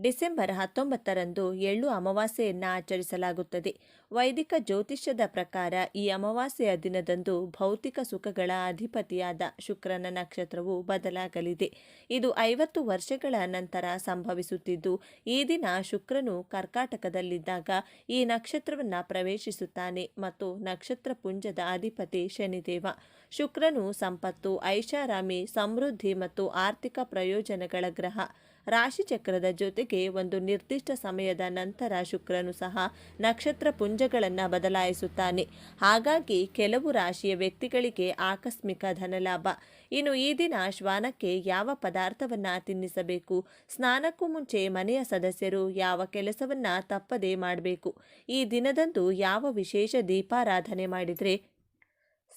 December ಹತ್ತೊಂಬತ್ತರಂದು ಎಳ್ಳು ಅಮಾವಾಸ್ಯೆಯನ್ನು ಆಚರಿಸಲಾಗುತ್ತದೆ. ವೈದಿಕ ಜ್ಯೋತಿಷ್ಯದ ಪ್ರಕಾರ ಈ ಅಮಾವಾಸ್ಯೆಯ ದಿನದಂದು ಭೌತಿಕ ಸುಖಗಳ ಅಧಿಪತಿಯಾದ ಶುಕ್ರನ ನಕ್ಷತ್ರವು ಬದಲಾಗಲಿದೆ. ಇದು ಐವತ್ತು ವರ್ಷಗಳ ನಂತರ ಸಂಭವಿಸುತ್ತಿದ್ದು, ಈ ದಿನ ಶುಕ್ರನು ಕರ್ಕಾಟಕದಲ್ಲಿದ್ದಾಗ ಈ ನಕ್ಷತ್ರವನ್ನು ಪ್ರವೇಶಿಸುತ್ತಾನೆ ಮತ್ತು ನಕ್ಷತ್ರ ಪುಂಜದ ಅಧಿಪತಿ ಶನಿದೇವ. ಶುಕ್ರನು ಸಂಪತ್ತು, ಐಷಾರಾಮಿ, ಸಮೃದ್ಧಿ ಮತ್ತು ಆರ್ಥಿಕ ಪ್ರಯೋಜನಗಳ ಗ್ರಹ. ರಾಶಿಚಕ್ರದ ಜೊತೆಗೆ ಒಂದು ನಿರ್ದಿಷ್ಟ ಸಮಯದ ನಂತರ ಶುಕ್ರನು ಸಹ ನಕ್ಷತ್ರ ಪುಂಜಗಳನ್ನು ಬದಲಾಯಿಸುತ್ತಾನೆ. ಹಾಗಾಗಿ ಕೆಲವು ರಾಶಿಯ ವ್ಯಕ್ತಿಗಳಿಗೆ ಆಕಸ್ಮಿಕ ಧನಲಾಭ. ಇನ್ನು ಈ ದಿನ ಶ್ವಾನಕ್ಕೆ ಯಾವ ಪದಾರ್ಥವನ್ನು ತಿನ್ನಿಸಬೇಕು? ಸ್ನಾನಕ್ಕೂ ಮುಂಚೆ ಮನೆಯ ಸದಸ್ಯರು ಯಾವ ಕೆಲಸವನ್ನು ತಪ್ಪದೇ ಮಾಡಬೇಕು? ಈ ದಿನದಂದು ಯಾವ ವಿಶೇಷ ದೀಪಾರಾಧನೆ ಮಾಡಿದರೆ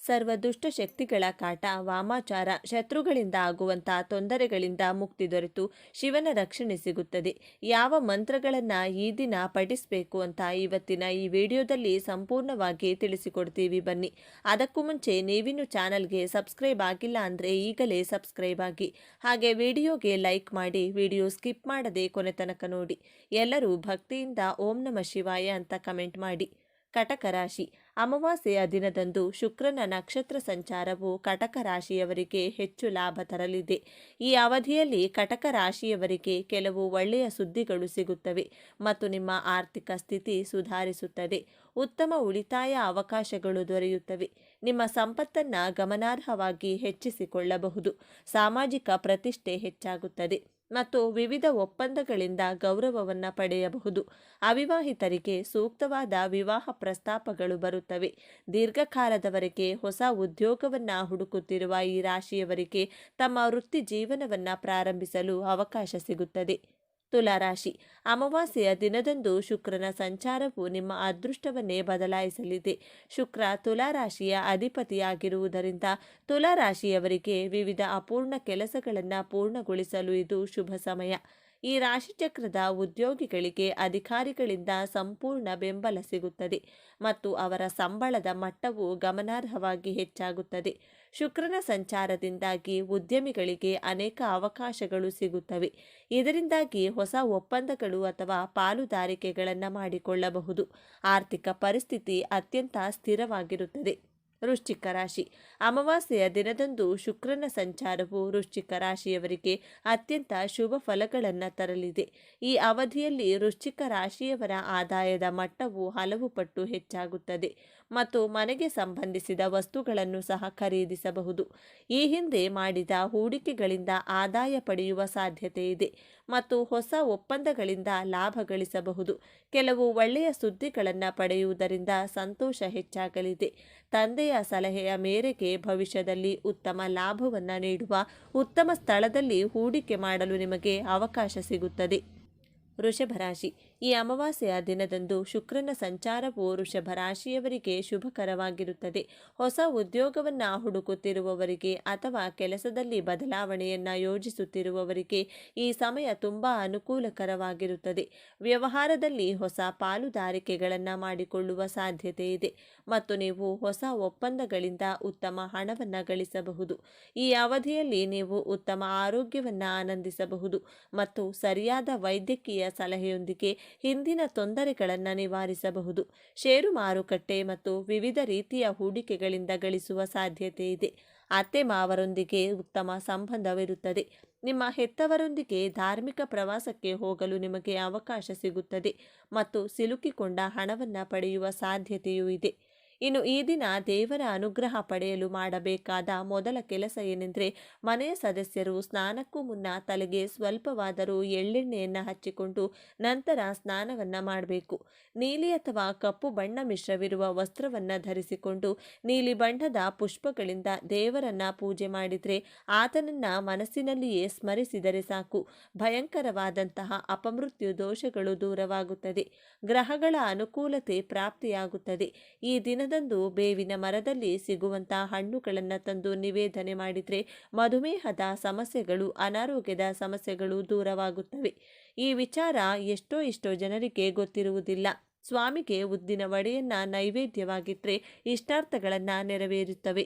ಸರ್ವ ದುಷ್ಟ ಶಕ್ತಿಗಳ ಕಾಟ, ವಾಮಾಚಾರ, ಶತ್ರುಗಳಿಂದ ಆಗುವಂತಹ ತೊಂದರೆಗಳಿಂದ ಮುಕ್ತಿ ದೊರೆತು ಶಿವನ ರಕ್ಷಣೆ ಸಿಗುತ್ತದೆ. ಯಾವ ಮಂತ್ರಗಳನ್ನು ಈ ದಿನ ಪಠಿಸಬೇಕು ಅಂತ ಇವತ್ತಿನ ಈ ವಿಡಿಯೋದಲ್ಲಿ ಸಂಪೂರ್ಣವಾಗಿ ತಿಳಿಸಿಕೊಡ್ತೀವಿ ಬನ್ನಿ. ಅದಕ್ಕೂ ಮುಂಚೆ ನೀವಿನ್ನು ಚಾನಲ್ಗೆ ಸಬ್ಸ್ಕ್ರೈಬ್ ಆಗಿಲ್ಲ ಅಂದರೆ ಈಗಲೇ ಸಬ್ಸ್ಕ್ರೈಬ್ ಆಗಿ. ಹಾಗೆ ವಿಡಿಯೋಗೆ ಲೈಕ್ ಮಾಡಿ, ವಿಡಿಯೋ ಸ್ಕಿಪ್ ಮಾಡದೆ ಕೊನೆ ತನಕ ನೋಡಿ. ಎಲ್ಲರೂ ಭಕ್ತಿಯಿಂದ ಓಂ ನಮ ಶಿವಾಯ ಅಂತ ಕಮೆಂಟ್ ಮಾಡಿ. ಕಟಕ ರಾಶಿ. ಅಮಾವಾಸ್ಯೆಯ ದಿನದಂದು ಶುಕ್ರನ ನಕ್ಷತ್ರ ಸಂಚಾರವು ಕಟಕ ರಾಶಿಯವರಿಗೆ ಹೆಚ್ಚು ಲಾಭ ತರಲಿದೆ. ಈ ಅವಧಿಯಲ್ಲಿ ಕಟಕ ರಾಶಿಯವರಿಗೆ ಕೆಲವು ಒಳ್ಳೆಯ ಸುದ್ದಿಗಳು ಸಿಗುತ್ತವೆ ಮತ್ತು ನಿಮ್ಮ ಆರ್ಥಿಕ ಸ್ಥಿತಿ ಸುಧಾರಿಸುತ್ತದೆ. ಉತ್ತಮ ಉಳಿತಾಯ ಅವಕಾಶಗಳು ದೊರೆಯುತ್ತವೆ. ನಿಮ್ಮ ಸಂಪತ್ತನ್ನು ಗಮನಾರ್ಹವಾಗಿ ಹೆಚ್ಚಿಸಿಕೊಳ್ಳಬಹುದು. ಸಾಮಾಜಿಕ ಪ್ರತಿಷ್ಠೆ ಹೆಚ್ಚಾಗುತ್ತದೆ. ಮತ್ತು ವಿವಿಧ ಒಪ್ಪಂದಗಳಿಂದ ಗೌರವವನ್ನು ಪಡೆಯಬಹುದು. ಅವಿವಾಹಿತರಿಗೆ ಸೂಕ್ತವಾದ ವಿವಾಹ ಪ್ರಸ್ತಾಪಗಳು ಬರುತ್ತವೆ. ದೀರ್ಘಕಾಲದವರೆಗೆ ಹೊಸ ಉದ್ಯೋಗವನ್ನು ಹುಡುಕುತ್ತಿರುವ ಈ ರಾಶಿಯವರಿಗೆ ತಮ್ಮ ವೃತ್ತಿ ಜೀವನವನ್ನು ಪ್ರಾರಂಭಿಸಲು ಅವಕಾಶ ಸಿಗುತ್ತದೆ. ತುಲಾರಾಶಿ ಅಮಾವಾಸ್ಯೆಯ ದಿನದಂದು ಶುಕ್ರನ ಸಂಚಾರವು ನಿಮ್ಮ ಅದೃಷ್ಟವನ್ನೇ ಬದಲಾಯಿಸಲಿದೆ. ಶುಕ್ರ ತುಲಾರಾಶಿಯ ಅಧಿಪತಿಯಾಗಿರುವುದರಿಂದ ತುಲಾರಾಶಿಯವರಿಗೆ ವಿವಿಧ ಅಪೂರ್ಣ ಕೆಲಸಗಳನ್ನು ಪೂರ್ಣಗೊಳಿಸಲು ಇದು ಶುಭ ಸಮಯ. ಈ ರಾಶಿಚಕ್ರದ ಉದ್ಯೋಗಿಗಳಿಗೆ ಅಧಿಕಾರಿಗಳಿಂದ ಸಂಪೂರ್ಣ ಬೆಂಬಲ ಸಿಗುತ್ತದೆ ಮತ್ತು ಅವರ ಸಂಬಳದ ಮಟ್ಟವು ಗಮನಾರ್ಹವಾಗಿ ಹೆಚ್ಚಾಗುತ್ತದೆ. ಶುಕ್ರನ ಸಂಚಾರದಿಂದಾಗಿ ಉದ್ಯಮಿಗಳಿಗೆ ಅನೇಕ ಅವಕಾಶಗಳು ಸಿಗುತ್ತವೆ. ಇದರಿಂದಾಗಿ ಹೊಸ ಒಪ್ಪಂದಗಳು ಅಥವಾ ಪಾಲುದಾರಿಕೆಗಳನ್ನು ಮಾಡಿಕೊಳ್ಳಬಹುದು. ಆರ್ಥಿಕ ಪರಿಸ್ಥಿತಿ ಅತ್ಯಂತ ಸ್ಥಿರವಾಗಿರುತ್ತದೆ. ವೃಶ್ಚಿಕ ರಾಶಿ. ಅಮಾವಾಸ್ಯೆಯ ದಿನದಂದು ಶುಕ್ರನ ಸಂಚಾರವು ವೃಶ್ಚಿಕ ರಾಶಿಯವರಿಗೆ ಅತ್ಯಂತ ಶುಭ ಫಲಗಳನ್ನು ತರಲಿದೆ. ಈ ಅವಧಿಯಲ್ಲಿ ವೃಶ್ಚಿಕ ರಾಶಿಯವರ ಆದಾಯದ ಮಟ್ಟವು ಹಲವು ಪಟ್ಟು ಹೆಚ್ಚಾಗುತ್ತದೆ ಮತ್ತು ಮನೆಗೆ ಸಂಬಂಧಿಸಿದ ವಸ್ತುಗಳನ್ನು ಸಹ ಖರೀದಿಸಬಹುದು. ಈ ಹಿಂದೆ ಮಾಡಿದ ಹೂಡಿಕೆಗಳಿಂದ ಆದಾಯ ಪಡೆಯುವ ಸಾಧ್ಯತೆ ಇದೆ. ಮತ್ತು ಹೊಸ ಒಪ್ಪಂದಗಳಿಂದ ಲಾಭ ಗಳಿಸಬಹುದು. ಕೆಲವು ಒಳ್ಳೆಯ ಸುದ್ದಿಗಳನ್ನು ಪಡೆಯುವುದರಿಂದ ಸಂತೋಷ ಹೆಚ್ಚಾಗಲಿದೆ. ತಂದೆಯ ಸಲಹೆಯ ಮೇರೆಗೆ ಭವಿಷ್ಯದಲ್ಲಿ ಉತ್ತಮ ಲಾಭವನ್ನು ನೀಡುವ ಉತ್ತಮ ಸ್ಥಳದಲ್ಲಿ ಹೂಡಿಕೆ ಮಾಡಲು ನಿಮಗೆ ಅವಕಾಶ ಸಿಗುತ್ತದೆ. ವೃಷಭ ರಾಶಿ ಈ ಅಮಾವಾಸ್ಯೆಯ ದಿನದಂದು ಶುಕ್ರನ ಸಂಚಾರ ವೃಷಭ ರಾಶಿಯವರಿಗೆ ಶುಭಕರವಾಗಿರುತ್ತದೆ. ಹೊಸ ಉದ್ಯೋಗವನ್ನು ಹುಡುಕುತ್ತಿರುವವರಿಗೆ ಅಥವಾ ಕೆಲಸದಲ್ಲಿ ಬದಲಾವಣೆಯನ್ನು ಯೋಜಿಸುತ್ತಿರುವವರಿಗೆ ಈ ಸಮಯ ತುಂಬ ಅನುಕೂಲಕರವಾಗಿರುತ್ತದೆ. ವ್ಯವಹಾರದಲ್ಲಿ ಹೊಸ ಪಾಲುದಾರಿಕೆಗಳನ್ನು ಮಾಡಿಕೊಳ್ಳುವ ಸಾಧ್ಯತೆ ಇದೆ ಮತ್ತು ನೀವು ಹೊಸ ಒಪ್ಪಂದಗಳಿಂದ ಉತ್ತಮ ಹಣವನ್ನು ಗಳಿಸಬಹುದು. ಈ ಅವಧಿಯಲ್ಲಿ ನೀವು ಉತ್ತಮ ಆರೋಗ್ಯವನ್ನು ಆನಂದಿಸಬಹುದು ಮತ್ತು ಸರಿಯಾದ ವೈದ್ಯಕೀಯ ಸಲಹೆಯೊಂದಿಗೆ ಹಿಂದಿನ ತೊಂದರೆಗಳನ್ನು ನಿವಾರಿಸಬಹುದು. ಷೇರು ಮಾರುಕಟ್ಟೆ ಮತ್ತು ವಿವಿಧ ರೀತಿಯ ಹೂಡಿಕೆಗಳಿಂದ ಗಳಿಸುವ ಸಾಧ್ಯತೆ ಇದೆ. ಅತ್ತೆ ಮಾವರೊಂದಿಗೆ ಉತ್ತಮ ಸಂಬಂಧವಿರುತ್ತದೆ. ನಿಮ್ಮ ಹೆತ್ತವರೊಂದಿಗೆ ಧಾರ್ಮಿಕ ಪ್ರವಾಸಕ್ಕೆ ಹೋಗಲು ನಿಮಗೆ ಅವಕಾಶ ಸಿಗುತ್ತದೆ ಮತ್ತು ಸಿಲುಕಿಕೊಂಡ ಹಣವನ್ನು ಪಡೆಯುವ ಸಾಧ್ಯತೆಯೂ ಇದೆ. ಇನ್ನು ಈ ದಿನ ದೇವರ ಅನುಗ್ರಹ ಪಡೆಯಲು ಮಾಡಬೇಕಾದ ಮೊದಲ ಕೆಲಸ ಏನೆಂದರೆ, ಮನೆಯ ಸದಸ್ಯರು ಸ್ನಾನಕ್ಕೂ ಮುನ್ನ ತಲೆಗೆ ಸ್ವಲ್ಪವಾದರೂ ಎಳ್ಳೆಣ್ಣೆಯನ್ನು ಹಚ್ಚಿಕೊಂಡು ನಂತರ ಸ್ನಾನವನ್ನು ಮಾಡಬೇಕು. ನೀಲಿ ಅಥವಾ ಕಪ್ಪು ಬಣ್ಣ ಮಿಶ್ರವಿರುವ ವಸ್ತ್ರವನ್ನು ಧರಿಸಿಕೊಂಡು ನೀಲಿ ಬಣ್ಣದ ಪುಷ್ಪಗಳಿಂದ ದೇವರನ್ನ ಪೂಜೆ ಮಾಡಿದರೆ ಆತನನ್ನ ಮನಸ್ಸಿನಲ್ಲಿಯೇ ಸ್ಮರಿಸಿದರೆ ಸಾಕು. ಭಯಂಕರವಾದಂತಹ ಅಪಮೃತ್ಯು ದೋಷಗಳು ದೂರವಾಗುತ್ತದೆ. ಗ್ರಹಗಳ ಅನುಕೂಲತೆ ಪ್ರಾಪ್ತಿಯಾಗುತ್ತದೆ. ಈ ದಿನದ ದಿನದಂದು ಬೇವಿನ ಮರದಲ್ಲಿ ಸಿಗುವಂತಹ ಹಣ್ಣುಗಳನ್ನು ತಂದು ನಿವೇದನೆ ಮಾಡಿದರೆ ಮಧುಮೇಹದ ಸಮಸ್ಯೆಗಳು, ಅನಾರೋಗ್ಯದ ಸಮಸ್ಯೆಗಳು ದೂರವಾಗುತ್ತವೆ. ಈ ವಿಚಾರ ಎಷ್ಟೋ ಇಷ್ಟೋ ಜನರಿಗೆ ಗೊತ್ತಿರುವುದಿಲ್ಲ. ಸ್ವಾಮಿಗೆ ಉದ್ದಿನ ವಡೆಯನ್ನ ನೈವೇದ್ಯವಾಗಿಟ್ಟರೆ ಇಷ್ಟಾರ್ಥಗಳನ್ನು ನೆರವೇರುತ್ತವೆ.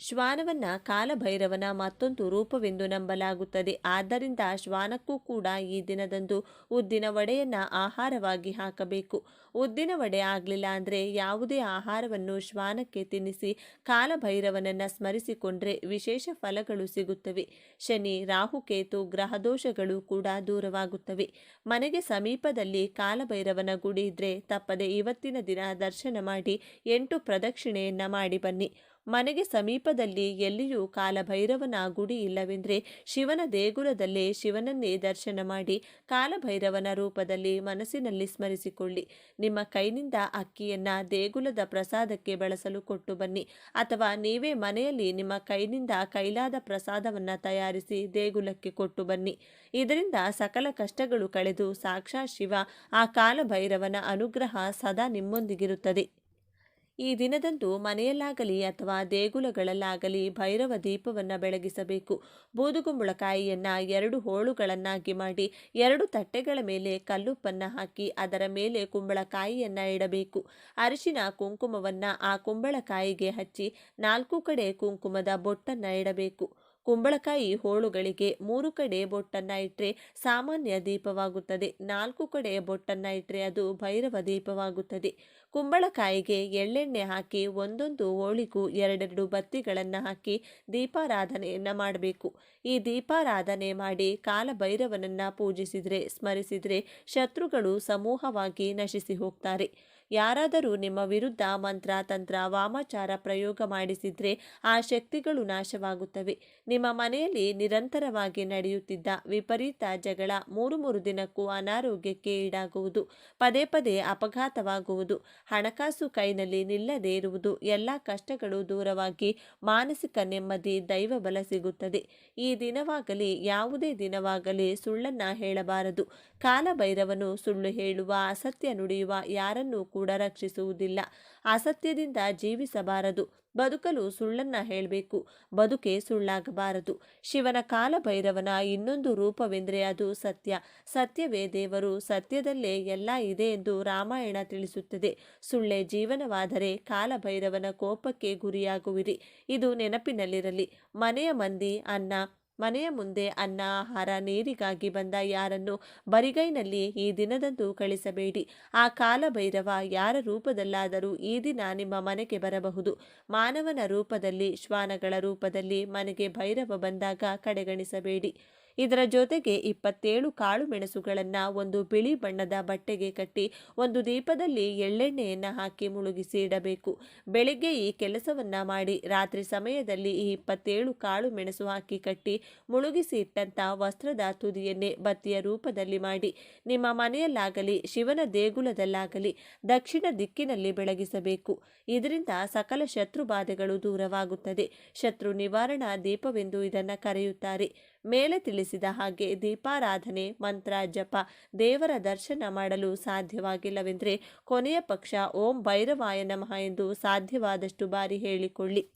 ಶ್ವಾನವನ್ನ ಕಾಲಭೈರವನ ಮತ್ತೊಂದು ರೂಪವೆಂದು ನಂಬಲಾಗುತ್ತದೆ. ಆದ್ದರಿಂದ ಶ್ವಾನಕ್ಕೂ ಕೂಡ ಈ ದಿನದಂದು ಉದ್ದಿನ ವಡೆಯನ್ನ ಆಹಾರವಾಗಿ ಹಾಕಬೇಕು. ಉದ್ದಿನ ವಡೆ ಆಗಲಿಲ್ಲ ಅಂದರೆ ಯಾವುದೇ ಆಹಾರವನ್ನು ಶ್ವಾನಕ್ಕೆ ತಿನ್ನಿಸಿ ಕಾಲಭೈರವನನ್ನ ಸ್ಮರಿಸಿಕೊಂಡ್ರೆ ವಿಶೇಷ ಫಲಗಳು ಸಿಗುತ್ತವೆ. ಶನಿ ರಾಹುಕೇತು ಗ್ರಹದೋಷಗಳು ಕೂಡ ದೂರವಾಗುತ್ತವೆ. ಮನೆಗೆ ಸಮೀಪದಲ್ಲಿ ಕಾಲಭೈರವನ ಗುಡಿ ಇದ್ರೆ ತಪ್ಪದೆ ಇವತ್ತಿನ ದಿನ ದರ್ಶನ ಮಾಡಿ ಎಂಟು ಪ್ರದಕ್ಷಿಣೆಯನ್ನ ಮಾಡಿ ಬನ್ನಿ. ಮನೆಗೆ ಸಮೀಪದಲ್ಲಿ ಎಲ್ಲಿಯೂ ಕಾಲಭೈರವನ ಗುಡಿ ಇಲ್ಲವೆಂದರೆ ಶಿವನ ದೇಗುಲದಲ್ಲೇ ಶಿವನನ್ನೇ ದರ್ಶನ ಮಾಡಿ ಕಾಲಭೈರವನ ರೂಪದಲ್ಲಿ ಮನಸ್ಸಿನಲ್ಲಿ ಸ್ಮರಿಸಿಕೊಳ್ಳಿ. ನಿಮ್ಮ ಕೈನಿಂದ ಅಕ್ಕಿಯನ್ನ ದೇಗುಲದ ಪ್ರಸಾದಕ್ಕೆ ಬಳಸಲು ಕೊಟ್ಟು ಬನ್ನಿ. ಅಥವಾ ನೀವೇ ಮನೆಯಲ್ಲಿ ನಿಮ್ಮ ಕೈನಿಂದ ಕೈಲಾದ ಪ್ರಸಾದವನ್ನ ತಯಾರಿಸಿ ದೇಗುಲಕ್ಕೆ ಕೊಟ್ಟು ಬನ್ನಿ. ಇದರಿಂದ ಸಕಲ ಕಷ್ಟಗಳು ಕಳೆದು ಸಾಕ್ಷಾತ್ ಶಿವ ಆ ಕಾಲಭೈರವನ ಅನುಗ್ರಹ ಸದಾ ನಿಮ್ಮೊಂದಿಗಿರುತ್ತದೆ. ಈ ದಿನದಂದು ಮನೆಯಲ್ಲಾಗಲಿ ಅಥವಾ ದೇಗುಲಗಳಲ್ಲಾಗಲಿ ಭೈರವ ದೀಪವನ್ನು ಬೆಳಗಿಸಬೇಕು. ಬೂದುಗುಂಬಳಕಾಯಿಯನ್ನು ಎರಡು ಹೋಳುಗಳನ್ನಾಗಿ ಮಾಡಿ ಎರಡು ತಟ್ಟೆಗಳ ಮೇಲೆ ಕಲ್ಲುಪ್ಪನ್ನು ಹಾಕಿ ಅದರ ಮೇಲೆ ಕುಂಬಳಕಾಯಿಯನ್ನು ಇಡಬೇಕು. ಅರಿಶಿನ ಕುಂಕುಮವನ್ನು ಆ ಕುಂಬಳಕಾಯಿಗೆ ಹಚ್ಚಿ ನಾಲ್ಕು ಕಡೆ ಕುಂಕುಮದ ಬೊಟ್ಟನ್ನು ಇಡಬೇಕು. ಕುಂಬಳಕಾಯಿ ಹೋಳುಗಳಿಗೆ ಮೂರು ಕಡೆ ಬೊಟ್ಟನ್ನು ಇಟ್ಟರೆ ಸಾಮಾನ್ಯ ದೀಪವಾಗುತ್ತದೆ. ನಾಲ್ಕು ಕಡೆ ಬೊಟ್ಟನ್ನು ಇಟ್ಟರೆ ಅದು ಭೈರವ ದೀಪವಾಗುತ್ತದೆ. ಕುಂಬಳಕಾಯಿಗೆ ಎಳ್ಳೆಣ್ಣೆ ಹಾಕಿ ಒಂದೊಂದು ಹೋಳಿಗೂ ಎರಡೆರಡು ಬತ್ತಿಗಳನ್ನು ಹಾಕಿ ದೀಪಾರಾಧನೆಯನ್ನು ಮಾಡಬೇಕು. ಈ ದೀಪಾರಾಧನೆ ಮಾಡಿ ಕಾಲಭೈರವನನ್ನು ಪೂಜಿಸಿದರೆ, ಸ್ಮರಿಸಿದರೆ ಶತ್ರುಗಳು ಸಮೂಹವಾಗಿ ನಶಿಸಿ ಹೋಗ್ತಾರೆ. ಯಾರಾದರೂ ನಿಮ್ಮ ವಿರುದ್ಧ ಮಂತ್ರ, ತಂತ್ರ, ವಾಮಾಚಾರ ಪ್ರಯೋಗ ಮಾಡಿಸಿದ್ರೆ ಆ ಶಕ್ತಿಗಳು ನಾಶವಾಗುತ್ತವೆ. ನಿಮ್ಮ ಮನೆಯಲ್ಲಿ ನಿರಂತರವಾಗಿ ನಡೆಯುತ್ತಿದ್ದ ವಿಪರೀತ ಜಗಳ ಮೂರು ಮೂರು ದಿನಕ್ಕೂ ಅನಾರೋಗ್ಯಕ್ಕೆ ಈಡಾಗುವುದು, ಪದೇ ಪದೇ ಅಪಘಾತವಾಗುವುದು, ಹಣಕಾಸು ಕೈನಲ್ಲಿ ನಿಲ್ಲದೇ ಇರುವುದು, ಎಲ್ಲ ಕಷ್ಟಗಳು ದೂರವಾಗಿ ಮಾನಸಿಕ ನೆಮ್ಮದಿ, ದೈವ ಬಲ ಸಿಗುತ್ತದೆ. ಈ ದಿನವಾಗಲಿ, ಯಾವುದೇ ದಿನವಾಗಲಿ ಸುಳ್ಳನ್ನ ಹೇಳಬಾರದು. ಕಾಲಭೈರವನು ಸುಳ್ಳು ಹೇಳುವ, ಅಸತ್ಯ ನುಡಿಯುವ ಯಾರನ್ನೂ ರಕ್ಷಿಸುವುದಿಲ್ಲ. ಅಸತ್ಯದಿಂದ ಜೀವಿಸಬಾರದು. ಬದುಕಲು ಸುಳ್ಳನ್ನ ಹೇಳಬೇಕು. ಬದುಕೆ ಸುಳ್ಳಾಗಬಾರದು. ಶಿವನ ಕಾಲಭೈರವನ ಇನ್ನೊಂದು ರೂಪವೆಂದರೆ ಅದು ಸತ್ಯ. ಸತ್ಯವೇ ದೇವರು, ಸತ್ಯದಲ್ಲೇ ಎಲ್ಲ ಇದೆ ಎಂದು ರಾಮಾಯಣ ತಿಳಿಸುತ್ತದೆ. ಸುಳ್ಳೆ ಜೀವನವಾದರೆ ಕಾಲಭೈರವನ ಕೋಪಕ್ಕೆ ಗುರಿಯಾಗುವಿರಿ. ಇದು ನೆನಪಿನಲ್ಲಿರಲಿ. ಮನೆಯ ಮಂದಿ, ಅನ್ನ ಮನೆಯ ಮುಂದೆ ಅನ್ನ ಆಹಾರ ನೀರಿಗಾಗಿ ಬಂದ ಯಾರನ್ನು ಬರಿಗೈನಲ್ಲಿ ಈ ದಿನದಂದು ಕಳಿಸಬೇಡಿ. ಆ ಕಾಲಭೈರವ ಯಾರ ರೂಪದಲ್ಲಾದರೂ ಈ ದಿನ ನಿಮ್ಮ ಮನೆಗೆ ಬರಬಹುದು. ಮಾನವನ ರೂಪದಲ್ಲಿ, ಶ್ವಾನಗಳ ರೂಪದಲ್ಲಿ ಮನೆಗೆ ಭೈರವ ಬಂದಾಗ ಕಡೆಗಣಿಸಬೇಡಿ. ಇದರ ಜೊತೆಗೆ ಇಪ್ಪತ್ತೇಳು ಕಾಳು ಮೆಣಸುಗಳನ್ನು ಒಂದು ಬಿಳಿ ಬಣ್ಣದ ಬಟ್ಟೆಗೆ ಕಟ್ಟಿ ಒಂದು ದೀಪದಲ್ಲಿ ಎಳ್ಳೆಣ್ಣೆಯನ್ನು ಹಾಕಿ ಮುಳುಗಿಸಿ ಇಡಬೇಕು. ಬೆಳಿಗ್ಗೆ ಈ ಕೆಲಸವನ್ನ ಮಾಡಿ ರಾತ್ರಿ ಸಮಯದಲ್ಲಿ ಈ ಇಪ್ಪತ್ತೇಳು ಕಾಳು ಮೆಣಸು ಹಾಕಿ ಕಟ್ಟಿ ಮುಳುಗಿಸಿ ಇಟ್ಟಂಥ ವಸ್ತ್ರದ ತುದಿಯನ್ನೇ ಬತ್ತಿಯ ರೂಪದಲ್ಲಿ ಮಾಡಿ. ನಿಮ್ಮ ಮನೆಯಲ್ಲಾಗಲಿ, ಶಿವನ ದೇಗುಲದಲ್ಲಾಗಲಿ ದಕ್ಷಿಣ ದಿಕ್ಕಿನಲ್ಲಿ ಬೆಳಗಿಸಬೇಕು. ಇದರಿಂದ ಸಕಲ ಶತ್ರು ಬಾಧೆಗಳು ದೂರವಾಗುತ್ತದೆ. ಶತ್ರು ನಿವಾರಣಾ ದೀಪವೆಂದು ಇದನ್ನು ಕರೆಯುತ್ತಾರೆ. ಮೇಲೆ ತಿಳಿಸಿದ ಹಾಗೆ ದೀಪಾರಾಧನೆ, ಮಂತ್ರ, ಜಪ ದೇವರ ದರ್ಶನ ಮಾಡಲು ಸಾಧ್ಯವಾಗಿಲ್ಲವೆಂದರೆ ಕೊನೆಯ ಪಕ್ಷ ಓಂ ಭೈರವಾಯ ನಮಃ ಎಂದು ಸಾಧ್ಯವಾದಷ್ಟು ಬಾರಿ ಹೇಳಿಕೊಳ್ಳಿ.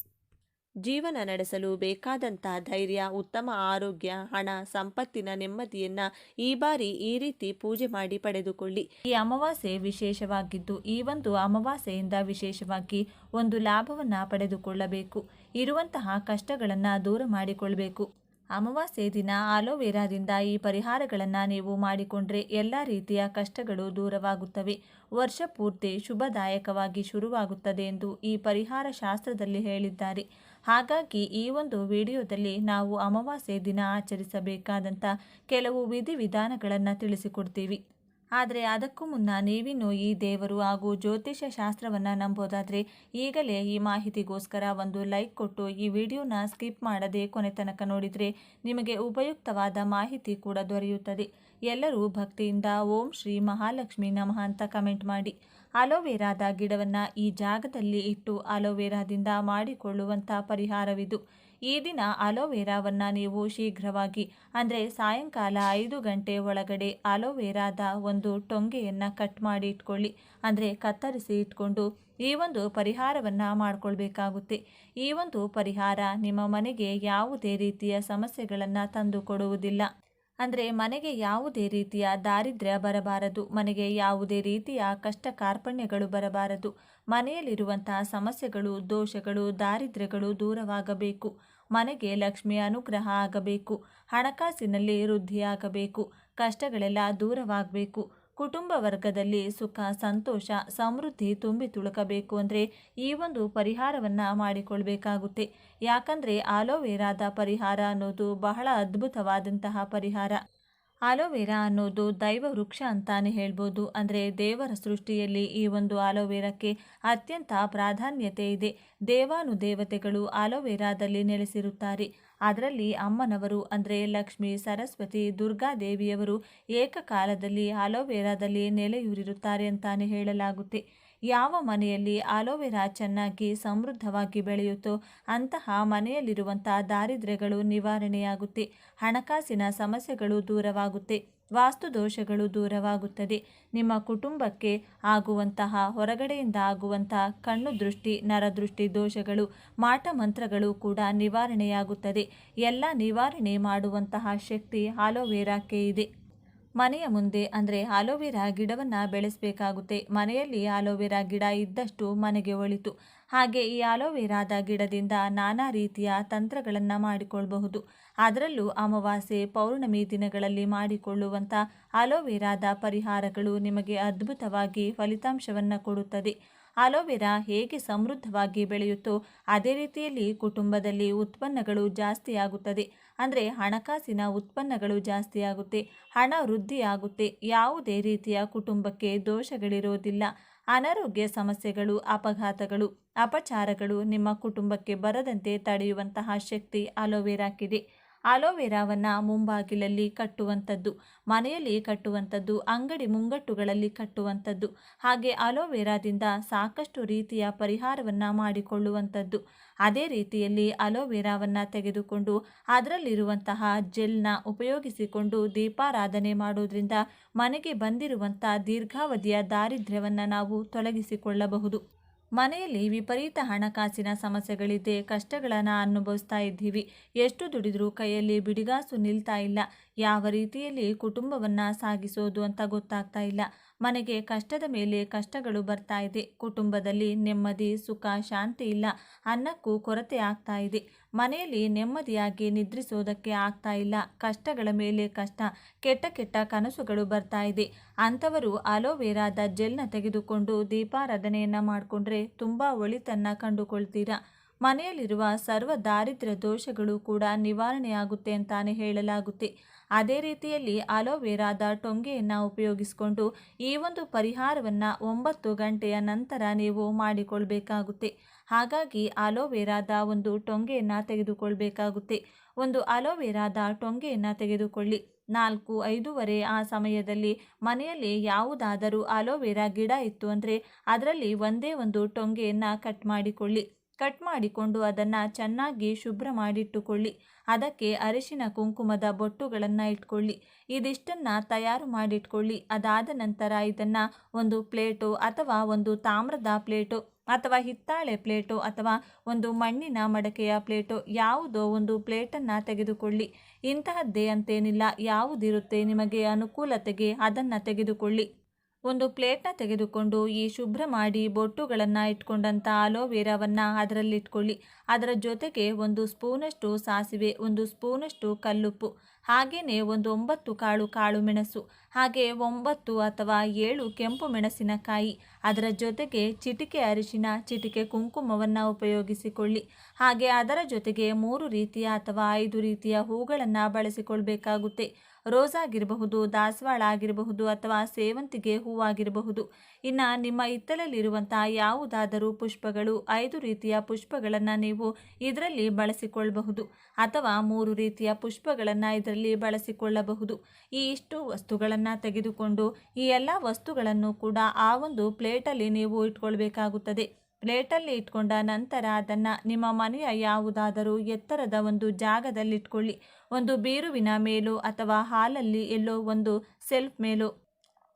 ಜೀವನ ನಡೆಸಲು ಬೇಕಾದಂಥ ಧೈರ್ಯ, ಉತ್ತಮ ಆರೋಗ್ಯ, ಹಣ, ಸಂಪತ್ತಿನ ನೆಮ್ಮದಿಯನ್ನ ಈ ಬಾರಿ ಈ ರೀತಿ ಪೂಜೆ ಮಾಡಿ ಪಡೆದುಕೊಳ್ಳಿ. ಈ ಅಮಾವಾಸ್ಯೆ ವಿಶೇಷವಾಗಿದ್ದು, ಈ ಒಂದು ಅಮಾವಾಸ್ಯೆಯಿಂದ ವಿಶೇಷವಾಗಿ ಒಂದು ಲಾಭವನ್ನ ಪಡೆದುಕೊಳ್ಳಬೇಕು. ಇರುವಂತಹ ಕಷ್ಟಗಳನ್ನು ದೂರ ಮಾಡಿಕೊಳ್ಬೇಕು. ಅಮಾವಾಸ್ಯೆ ದಿನ ಆಲೋವೆರಾದಿಂದ ಈ ಪರಿಹಾರಗಳನ್ನು ನೀವು ಮಾಡಿಕೊಂಡ್ರೆ ಎಲ್ಲ ರೀತಿಯ ಕಷ್ಟಗಳು ದೂರವಾಗುತ್ತವೆ. ವರ್ಷ ಪೂರ್ತಿ ಶುಭದಾಯಕವಾಗಿ ಶುರುವಾಗುತ್ತದೆ ಎಂದು ಈ ಪರಿಹಾರ ಶಾಸ್ತ್ರದಲ್ಲಿ ಹೇಳಿದ್ದಾರೆ. ಹಾಗಾಗಿ ಈ ಒಂದು ವಿಡಿಯೋದಲ್ಲಿ ನಾವು ಅಮಾವಾಸ್ಯೆ ದಿನ ಆಚರಿಸಬೇಕಾದಂಥ ಕೆಲವು ವಿಧಿವಿಧಾನಗಳನ್ನು ತಿಳಿಸಿಕೊಡ್ತೀವಿ. ಆದರೆ ಅದಕ್ಕೂ ಮುನ್ನ ನೀವಿನ್ನು ಈ ದೇವರು ಹಾಗೂ ಜ್ಯೋತಿಷ್ಯ ಶಾಸ್ತ್ರವನ್ನು ನಂಬೋದಾದರೆ ಈಗಲೇ ಈ ಮಾಹಿತಿಗೋಸ್ಕರ ಒಂದು ಲೈಕ್ ಕೊಟ್ಟು ಈ ವಿಡಿಯೋನ ಸ್ಕಿಪ್ ಮಾಡದೆ ಕೊನೆ ತನಕ ನೋಡಿದರೆ ನಿಮಗೆ ಉಪಯುಕ್ತವಾದ ಮಾಹಿತಿ ಕೂಡ ದೊರೆಯುತ್ತದೆ. ಎಲ್ಲರೂ ಭಕ್ತಿಯಿಂದ ಓಂ ಶ್ರೀ ಮಹಾಲಕ್ಷ್ಮಿ ನಮಃ ಅಂತ ಕಮೆಂಟ್ ಮಾಡಿ. ಅಲೋವೆರಾದ ಗಿಡವನ್ನು ಈ ಜಾಗದಲ್ಲಿ ಇಟ್ಟು ಅಲೋವೆರಾದಿಂದ ಮಾಡಿಕೊಳ್ಳುವಂಥ ಪರಿಹಾರವಿದು. ಈ ದಿನ ಅಲೋವೆರಾವನ್ನು ನೀವು ಶೀಘ್ರವಾಗಿ, ಅಂದರೆ ಸಾಯಂಕಾಲ ಐದು ಗಂಟೆ ಒಳಗಡೆ ಅಲೋವೆರಾದ ಒಂದು ಟೊಂಗೆಯನ್ನು ಕಟ್ ಮಾಡಿ ಇಟ್ಕೊಳ್ಳಿ. ಅಂದರೆ ಕತ್ತರಿಸಿ ಇಟ್ಕೊಂಡು ಈ ಒಂದು ಪರಿಹಾರವನ್ನು ಮಾಡಿಕೊಳ್ಬೇಕಾಗುತ್ತೆ. ಈ ಒಂದು ಪರಿಹಾರ ನಿಮ್ಮ ಮನೆಗೆ ಯಾವುದೇ ರೀತಿಯ ಸಮಸ್ಯೆಗಳನ್ನು ತಂದು ಕೊಡುವುದಿಲ್ಲ. ಅಂದರೆ ಮನೆಗೆ ಯಾವುದೇ ರೀತಿಯ ದಾರಿದ್ರ್ಯ ಬರಬಾರದು. ಮನೆಗೆ ಯಾವುದೇ ರೀತಿಯ ಕಷ್ಟ ಕಾರ್ಪಣ್ಯಗಳು ಬರಬಾರದು. ಮನೆಯಲ್ಲಿರುವಂತಹ ಸಮಸ್ಯೆಗಳು, ದೋಷಗಳು, ದಾರಿದ್ರ್ಯಗಳು ದೂರವಾಗಬೇಕು. ಮನೆಗೆ ಲಕ್ಷ್ಮಿಯ ಅನುಗ್ರಹ ಆಗಬೇಕು. ಹಣಕಾಸಿನಲ್ಲಿ ವೃದ್ಧಿಯಾಗಬೇಕು. ಕಷ್ಟಗಳೆಲ್ಲ ದೂರವಾಗಬೇಕು. ಕುಟುಂಬ ವರ್ಗದಲ್ಲಿ ಸುಖ, ಸಂತೋಷ, ಸಮೃದ್ಧಿ ತುಂಬಿ ತುಳುಕಬೇಕು ಅಂದರೆ ಈ ಒಂದು ಪರಿಹಾರವನ್ನು ಮಾಡಿಕೊಳ್ಬೇಕಾಗುತ್ತೆ. ಯಾಕಂದರೆ ಆಲೋವೆರಾದ ಪರಿಹಾರ ಅನ್ನೋದು ಬಹಳ ಅದ್ಭುತವಾದಂತಹ ಪರಿಹಾರ. ಆಲೋವೆರಾ ಅನ್ನೋದು ದೈವ ವೃಕ್ಷ ಅಂತಾನೆ ಹೇಳ್ಬೋದು. ಅಂದರೆ ದೇವರ ಸೃಷ್ಟಿಯಲ್ಲಿ ಈ ಒಂದು ಆಲೋವೆರಾಕ್ಕೆ ಅತ್ಯಂತ ಪ್ರಾಧಾನ್ಯತೆ ಇದೆ. ದೇವಾನುದೇವತೆಗಳು ಆಲೋವೆರಾದಲ್ಲಿ ನೆಲೆಸಿರುತ್ತಾರೆ. ಅದರಲ್ಲಿ ಅಮ್ಮನವರು, ಅಂದರೆ ಲಕ್ಷ್ಮಿ, ಸರಸ್ವತಿ ದುರ್ಗಾದೇವಿಯವರು ಏಕಕಾಲದಲ್ಲಿ ಆಲೋವೆರಾದಲ್ಲಿ ನೆಲೆಯೂರಿರುತ್ತಾರೆ ಅಂತಾನೆ ಹೇಳಲಾಗುತ್ತೆ. ಯಾವ ಮನೆಯಲ್ಲಿ ಆಲೋವೆರಾ ಚೆನ್ನಾಗಿ ಸಮೃದ್ಧವಾಗಿ ಬೆಳೆಯುತ್ತೋ ಅಂತಹ ಮನೆಯಲ್ಲಿರುವಂಥ ದಾರಿದ್ರ್ಯಗಳು ನಿವಾರಣೆಯಾಗುತ್ತೆ. ಹಣಕಾಸಿನ ಸಮಸ್ಯೆಗಳು ದೂರವಾಗುತ್ತೆ. ವಾಸ್ತು ದೋಷಗಳು ದೂರವಾಗುತ್ತದೆ. ನಿಮ್ಮ ಕುಟುಂಬಕ್ಕೆ ಆಗುವಂತಹ ಹೊರಗಡೆಯಿಂದ ಆಗುವಂತಹ ಕಣ್ಣು ದೃಷ್ಟಿ ನರದೃಷ್ಟಿ ದೋಷಗಳು, ಮಾಟ ಮಂತ್ರಗಳು ಕೂಡ ನಿವಾರಣೆಯಾಗುತ್ತದೆ. ಎಲ್ಲ ನಿವಾರಣೆ ಮಾಡುವಂತಹ ಶಕ್ತಿ ಆಲೋವೆರಾಕ್ಕೆ ಇದೆ. ಮನೆಯ ಮುಂದೆ, ಅಂದರೆ ಆಲೋವೆರಾ ಗಿಡವನ್ನು ಬೆಳೆಸಬೇಕಾಗುತ್ತೆ. ಮನೆಯಲ್ಲಿ ಆಲೋವೆರಾ ಗಿಡ ಇದ್ದಷ್ಟು ಮನೆಗೆ ಒಳಿತು. ಹಾಗೆ ಈ ಆಲೋವೆರಾದ ಗಿಡದಿಂದ ನಾನಾ ರೀತಿಯ ತಂತ್ರಗಳನ್ನು ಮಾಡಿಕೊಳ್ಳಬಹುದು ಅದರಲ್ಲೂ ಅಮಾವಾಸ್ಯೆ, ಪೌರ್ಣಮಿ ದಿನಗಳಲ್ಲಿ ಮಾಡಿಕೊಳ್ಳುವಂಥ ಆಲೋವೆರಾದ ಪರಿಹಾರಗಳು ನಿಮಗೆ ಅದ್ಭುತವಾಗಿ ಫಲಿತಾಂಶವನ್ನು ಕೊಡುತ್ತದೆ. ಆಲೋವೆರಾ ಹೇಗೆ ಸಮೃದ್ಧವಾಗಿ ಬೆಳೆಯುತ್ತೋ, ಅದೇ ರೀತಿಯಲ್ಲಿ ಕುಟುಂಬದಲ್ಲಿ ಉತ್ಪನ್ನಗಳು ಜಾಸ್ತಿ ಆಗುತ್ತದೆ ಅಂದರೆ ಹಣಕಾಸಿನ ಉತ್ಪನ್ನಗಳು ಜಾಸ್ತಿಯಾಗುತ್ತೆ ಹಣ ವೃದ್ಧಿಯಾಗುತ್ತೆ ಯಾವುದೇ ರೀತಿಯ ಕುಟುಂಬಕ್ಕೆ ದೋಷಗಳಿರೋದಿಲ್ಲ. ಅನಾರೋಗ್ಯ ಸಮಸ್ಯೆಗಳು, ಅಪಘಾತಗಳು, ಅಪಚಾರಗಳು ನಿಮ್ಮ ಕುಟುಂಬಕ್ಕೆ ಬರದಂತೆ ತಡೆಯುವಂತಹ ಶಕ್ತಿ ಅಲೋವೆರಾಕ್ಕಿದೆ. ಅಲೋವೆರಾವನ್ನು ಮುಂಬಾಗಿಲಲ್ಲಿ ಕಟ್ಟುವಂಥದ್ದು, ಮನೆಯಲ್ಲಿ ಕಟ್ಟುವಂಥದ್ದು, ಅಂಗಡಿ ಮುಂಗಟ್ಟುಗಳಲ್ಲಿ ಕಟ್ಟುವಂಥದ್ದು, ಹಾಗೆ ಅಲೋವೆರಾದಿಂದ ಸಾಕಷ್ಟು ರೀತಿಯ ಪರಿಹಾರವನ್ನು ಮಾಡಿಕೊಳ್ಳುವಂಥದ್ದು. ಅದೇ ರೀತಿಯಲ್ಲಿ ಅಲೋವೆರಾವನ್ನು ತೆಗೆದುಕೊಂಡು ಅದರಲ್ಲಿರುವಂತಹ ಜೆಲ್ನ ಉಪಯೋಗಿಸಿಕೊಂಡು ದೀಪಾರಾಧನೆ ಮಾಡೋದ್ರಿಂದ ಮನೆಗೆ ಬಂದಿರುವಂಥ ದೀರ್ಘಾವಧಿಯ ದಾರಿದ್ರ್ಯವನ್ನು ನಾವು ತೊಲಗಿಸಿಕೊಳ್ಳಬಹುದು. ಮನೆಯಲ್ಲಿ ವಿಪರೀತ ಹಣಕಾಸಿನ ಸಮಸ್ಯೆಗಳಿದೆ, ಕಷ್ಟಗಳನ್ನು ಅನುಭವಿಸ್ತಾ ಇದ್ದೀವಿ. ಎಷ್ಟು ದುಡಿದರೂ ಕೈಯಲ್ಲಿ ಬಿಡಿಗಾಸು ನಿಲ್ತಾ ಇಲ್ಲ. ಯಾವ ರೀತಿಯಲ್ಲಿ ಕುಟುಂಬವನ್ನು ಸಾಗಿಸೋದು ಅಂತ ಗೊತ್ತಾಗ್ತಾ ಇಲ್ಲ. ಮನೆಗೆ ಕಷ್ಟದ ಮೇಲೆ ಕಷ್ಟಗಳು ಬರ್ತಾ ಇದೆ. ಕುಟುಂಬದಲ್ಲಿ ನೆಮ್ಮದಿ, ಸುಖ, ಶಾಂತಿ ಇಲ್ಲ. ಅನ್ನಕ್ಕೂ ಕೊರತೆ ಆಗ್ತಾ ಇದೆ. ಮನೆಯಲ್ಲಿ ನೆಮ್ಮದಿಯಾಗಿ ನಿದ್ರಿಸೋದಕ್ಕೆ ಆಗ್ತಾ ಇಲ್ಲ. ಕಷ್ಟಗಳ ಮೇಲೆ ಕಷ್ಟ, ಕೆಟ್ಟ ಕೆಟ್ಟ ಕನಸುಗಳು ಬರ್ತಾ ಇದೆ. ಅಂಥವರು ಅಲೋವೆರಾದ ಜೆಲ್ನ ತೆಗೆದುಕೊಂಡು ದೀಪಾರಾಧನೆಯನ್ನು ಮಾಡಿಕೊಂಡ್ರೆ ತುಂಬ ಒಳಿತನ್ನು ಕಂಡುಕೊಳ್ತೀರಾ? ಮನೆಯಲ್ಲಿರುವ ಸರ್ವ ದಾರಿದ್ರ್ಯ ದೋಷಗಳು ಕೂಡ ನಿವಾರಣೆಯಾಗುತ್ತೆ ಅಂತಾನೆ ಹೇಳಲಾಗುತ್ತೆ. ಅದೇ ರೀತಿಯಲ್ಲಿ ಅಲೋವೆರಾದ ಟೊಂಗೆಯನ್ನು ಉಪಯೋಗಿಸಿಕೊಂಡು ಈ ಒಂದು ಪರಿಹಾರವನ್ನು ಒಂಬತ್ತು ಗಂಟೆಯ ನಂತರ ನೀವು ಮಾಡಿಕೊಳ್ಬೇಕಾಗುತ್ತೆ. ಹಾಗಾಗಿ ಅಲೋವೆರಾದ ಒಂದು ಟೊಂಗೆಯನ್ನು ತೆಗೆದುಕೊಳ್ಬೇಕಾಗುತ್ತೆ. ಒಂದು ಅಲೋವೆರಾದ ಟೊಂಗೆಯನ್ನು ತೆಗೆದುಕೊಳ್ಳಿ. ನಾಲ್ಕು, ಐದೂವರೆ ಆ ಸಮಯದಲ್ಲಿ ಮನೆಯಲ್ಲಿ ಯಾವುದಾದರೂ ಅಲೋವೆರಾ ಗಿಡ ಇತ್ತು ಅಂದರೆ ಅದರಲ್ಲಿ ಒಂದೇ ಒಂದು ಟೊಂಗೆಯನ್ನು ಕಟ್ ಮಾಡಿಕೊಳ್ಳಿ. ಕಟ್ ಮಾಡಿಕೊಂಡು ಅದನ್ನು ಚೆನ್ನಾಗಿ ಶುಭ್ರ ಮಾಡಿಟ್ಟುಕೊಳ್ಳಿ. ಅದಕ್ಕೆ ಅರಿಶಿನ ಕುಂಕುಮದ ಬೊಟ್ಟುಗಳನ್ನು ಇಟ್ಕೊಳ್ಳಿ. ಇದಿಷ್ಟನ್ನು ತಯಾರು ಮಾಡಿಟ್ಕೊಳ್ಳಿ. ಅದಾದ ನಂತರ ಇದನ್ನು ಒಂದು ಪ್ಲೇಟು ಅಥವಾ ಒಂದು ತಾಮ್ರದ ಪ್ಲೇಟು ಅಥವಾ ಹಿತ್ತಾಳೆ ಪ್ಲೇಟು ಅಥವಾ ಒಂದು ಮಣ್ಣಿನ ಮಡಕೆಯ ಪ್ಲೇಟು ಯಾವುದೋ ಒಂದು ಪ್ಲೇಟನ್ನು ತೆಗೆದುಕೊಳ್ಳಿ. ಇಂತಹದ್ದೇ ಅಂತೇನಿಲ್ಲ. ಯಾವುದಿರುತ್ತೆ ನಿಮಗೆ ಅನುಕೂಲತೆಗೆ ಅದನ್ನು ತೆಗೆದುಕೊಳ್ಳಿ. ಒಂದು ಪ್ಲೇಟ್ನ ತೆಗೆದುಕೊಂಡು ಈ ಶುಭ್ರ ಮಾಡಿ ಬೊಟ್ಟುಗಳನ್ನು ಇಟ್ಕೊಂಡಂಥ ಅಲೋವೆರಾವನ್ನು ಅದರಲ್ಲಿಟ್ಕೊಳ್ಳಿ. ಅದರ ಜೊತೆಗೆ ಒಂದು ಸ್ಪೂನಷ್ಟು ಸಾಸಿವೆ, ಒಂದು ಸ್ಪೂನಷ್ಟು ಕಲ್ಲುಪ್ಪು ಹಾಗೆಯೇ ಒಂದು ಒಂಬತ್ತು ಕಾಳು ಕಾಳು ಮೆಣಸು, ಹಾಗೆ ಒಂಬತ್ತು ಅಥವಾ ಏಳು ಕೆಂಪು ಮೆಣಸಿನಕಾಯಿ. ಅದರ ಜೊತೆಗೆ ಚಿಟಿಕೆ ಅರಿಶಿನ, ಚಿಟಿಕೆ ಕುಂಕುಮವನ್ನು ಉಪಯೋಗಿಸಿಕೊಳ್ಳಿ. ಹಾಗೆ ಅದರ ಜೊತೆಗೆ ಮೂರು ರೀತಿಯ ಅಥವಾ ಐದು ರೀತಿಯ ಹೂಗಳನ್ನು ಬಳಸಿಕೊಳ್ಬೇಕಾಗುತ್ತೆ. ರೋಸ್ ಆಗಿರಬಹುದು ದಾಸವಾಳ ಆಗಿರಬಹುದು ಅಥವಾ ಸೇವಂತಿಗೆ ಹೂವಾಗಿರಬಹುದು. ಇನ್ನು ನಿಮ್ಮ ಹಿತ್ತಲಲ್ಲಿರುವಂತಹ ಯಾವುದಾದರೂ ಪುಷ್ಪಗಳು, ಐದು ರೀತಿಯ ಪುಷ್ಪಗಳನ್ನು ನೀವು ಇದರಲ್ಲಿ ಬಳಸಿಕೊಳ್ಳಬಹುದು ಅಥವಾ ಮೂರು ರೀತಿಯ ಪುಷ್ಪಗಳನ್ನು ಇದರಲ್ಲಿ ಬಳಸಿಕೊಳ್ಳಬಹುದು. ಈ ಇಷ್ಟು ವಸ್ತುಗಳನ್ನು ತೆಗೆದುಕೊಂಡು ಈ ಎಲ್ಲ ವಸ್ತುಗಳನ್ನು ಕೂಡ ಆ ಒಂದು ಪ್ಲೇಟಲ್ಲಿ ನೀವು ಇಟ್ಕೊಳ್ಬೇಕಾಗುತ್ತದೆ. ಪ್ಲೇಟಲ್ಲಿ ಇಟ್ಕೊಂಡ ನಂತರ ಅದನ್ನು ನಿಮ್ಮ ಮನೆಯ ಯಾವುದಾದರೂ ಎತ್ತರದ ಒಂದು ಜಾಗದಲ್ಲಿಟ್ಕೊಳ್ಳಿ. ಒಂದು ಬೀರುವಿನ ಮೇಲೋ ಅಥವಾ ಹಾಲಲ್ಲಿ ಎಲ್ಲೋ ಒಂದು ಸೆಲ್ಫ್ ಮೇಲೋ,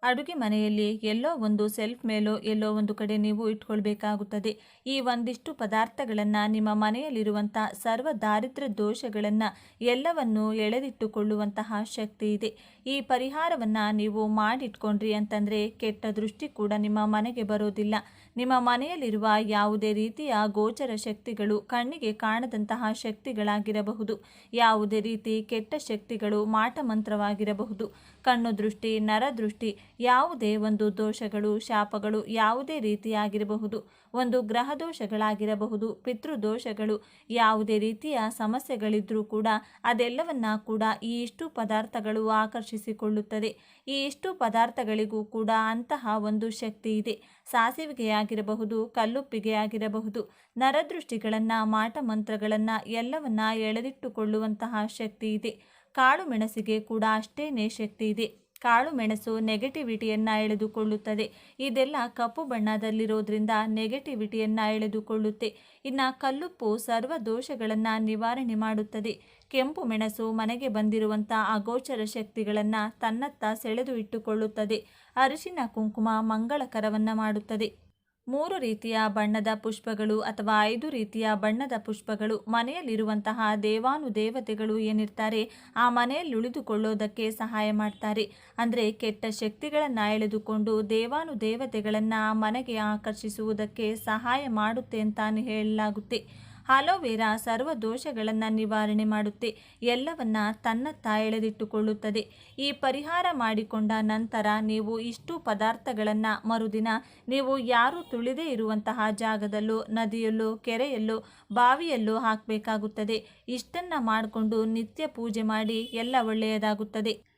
ಅಡುಗೆ ಮನೆಯಲ್ಲಿ ಎಲ್ಲೋ ಒಂದು ಸೆಲ್ಫ್ ಮೇಲೋ ಎಲ್ಲೋ ಒಂದು ಕಡೆ ನೀವು ಇಟ್ಕೊಳ್ಬೇಕಾಗುತ್ತದೆ. ಈ ಒಂದಿಷ್ಟು ಪದಾರ್ಥಗಳನ್ನು ನಿಮ್ಮ ಮನೆಯಲ್ಲಿರುವಂಥ ಸರ್ವ ದಾರಿದ್ರ್ಯ ದೋಷಗಳನ್ನು ಎಲ್ಲವನ್ನು ಎಳೆದಿಟ್ಟುಕೊಳ್ಳುವಂತಹ ಶಕ್ತಿ ಇದೆ. ಈ ಪರಿಹಾರವನ್ನು ನೀವು ಮಾಡಿಟ್ಕೊಂಡ್ರಿ ಅಂತಂದರೆ ಕೆಟ್ಟ ದೃಷ್ಟಿ ಕೂಡ ನಿಮ್ಮ ಮನೆಗೆ ಬರೋದಿಲ್ಲ. ನಿಮ್ಮ ಮನೆಯಲ್ಲಿರುವ ಯಾವುದೇ ರೀತಿಯ ಗೋಚರ ಶಕ್ತಿಗಳು ಕಣ್ಣಿಗೆ ಕಾಣದಂತಹ ಶಕ್ತಿಗಳಾಗಿರಬಹುದು. ಯಾವುದೇ ರೀತಿ ಕೆಟ್ಟ ಶಕ್ತಿಗಳು ಮಾಟಮಂತ್ರವಾಗಿರಬಹುದು. ಕಣ್ಣು ದೃಷ್ಟಿ ನರದೃಷ್ಟಿ ಯಾವುದೇ ಒಂದು ದೋಷಗಳು, ಶಾಪಗಳು ಯಾವುದೇ ರೀತಿಯಾಗಿರಬಹುದು. ಒಂದು ಗ್ರಹ ದೋಷಗಳಾಗಿರಬಹುದು ಪಿತೃದೋಷಗಳು, ಯಾವುದೇ ರೀತಿಯ ಸಮಸ್ಯೆಗಳಿದ್ರೂ ಕೂಡ ಅದೆಲ್ಲವನ್ನ ಕೂಡ ಈ ಇಷ್ಟು ಪದಾರ್ಥಗಳು ಆಕರ್ಷಿಸಿಕೊಳ್ಳುತ್ತದೆ. ಈ ಇಷ್ಟು ಪದಾರ್ಥಗಳಿಗೂ ಕೂಡ ಅಂತಹ ಒಂದು ಶಕ್ತಿ ಇದೆ. ಸಾಸಿವೆಗೆ ಆಗಿರಬಹುದು ಕಲ್ಲುಪ್ಪಿಗೆ ಆಗಿರಬಹುದು ನರದೃಷ್ಟಿಗಳನ್ನು, ಮಾಟಮಂತ್ರಗಳನ್ನು ಎಲ್ಲವನ್ನ ಎಳೆದಿಟ್ಟುಕೊಳ್ಳುವಂತಹ ಶಕ್ತಿ ಇದೆ. ಕಾಳು ಮೆಣಸಿಗೆ ಕೂಡ ಅಷ್ಟೇನೇ ಶಕ್ತಿ ಇದೆ. ಕಾಳು ಮೆಣಸು ನೆಗೆಟಿವಿಟಿಯನ್ನು ಎಳೆದುಕೊಳ್ಳುತ್ತದೆ. ಇದೆಲ್ಲ ಕಪ್ಪು ಬಣ್ಣದಲ್ಲಿರೋದ್ರಿಂದ ನೆಗೆಟಿವಿಟಿಯನ್ನು ಎಳೆದುಕೊಳ್ಳುತ್ತೆ. ಇನ್ನು ಕಲ್ಲುಪ್ಪು ಸರ್ವ ದೋಷಗಳನ್ನು ನಿವಾರಣೆ ಮಾಡುತ್ತದೆ. ಕೆಂಪು ಮೆಣಸು ಮನೆಗೆ ಬಂದಿರುವಂಥ ಅಗೋಚರ ಶಕ್ತಿಗಳನ್ನು ತನ್ನತ್ತ ಸೆಳೆದು ಇಟ್ಟುಕೊಳ್ಳುತ್ತದೆ. ಅರಿಶಿನ ಕುಂಕುಮ ಮಂಗಳಕರವನ್ನು ಮಾಡುತ್ತದೆ. ಮೂರು ರೀತಿಯ ಬಣ್ಣದ ಪುಷ್ಪಗಳು ಅಥವಾ ಐದು ರೀತಿಯ ಬಣ್ಣದ ಪುಷ್ಪಗಳು ಮನೆಯಲ್ಲಿರುವಂತಹ ದೇವಾನುದೇವತೆಗಳು ಏನಿರ್ತಾರೆ, ಆ ಮನೆಯಲ್ಲಿ ಉಳಿದುಕೊಳ್ಳೋದಕ್ಕೆ ಸಹಾಯ ಮಾಡ್ತಾರೆ. ಅಂದರೆ ಕೆಟ್ಟ ಶಕ್ತಿಗಳನ್ನು ಎಳೆದುಕೊಂಡು ದೇವಾನುದೇವತೆಗಳನ್ನು ಮನೆಗೆ ಆಕರ್ಷಿಸುವುದಕ್ಕೆ ಸಹಾಯ ಮಾಡುತ್ತೆ ಅಂತಾನೆ ಹೇಳಲಾಗುತ್ತೆ. ಅಲೋವೆರಾ ಸರ್ವ ದೋಷಗಳನ್ನು ನಿವಾರಣೆ ಮಾಡುತ್ತೆ. ಎಲ್ಲವನ್ನ ತನ್ನತ್ತ ಎಳೆದಿಟ್ಟುಕೊಳ್ಳುತ್ತದೆ. ಈ ಪರಿಹಾರ ಮಾಡಿಕೊಂಡ ನಂತರ ನೀವು ಇಷ್ಟು ಪದಾರ್ಥಗಳನ್ನು ಮರುದಿನ ನೀವು ಯಾರು ತುಳಿದೇ ಇರುವಂತಹ ಜಾಗದಲ್ಲೂ, ನದಿಯಲ್ಲೂ, ಕೆರೆಯಲ್ಲೂ, ಬಾವಿಯಲ್ಲೂ ಹಾಕಬೇಕಾಗುತ್ತದೆ. ಇಷ್ಟನ್ನು ಮಾಡಿಕೊಂಡು ನಿತ್ಯ ಪೂಜೆ ಮಾಡಿ ಎಲ್ಲ ಒಳ್ಳೆಯದಾಗುತ್ತದೆ.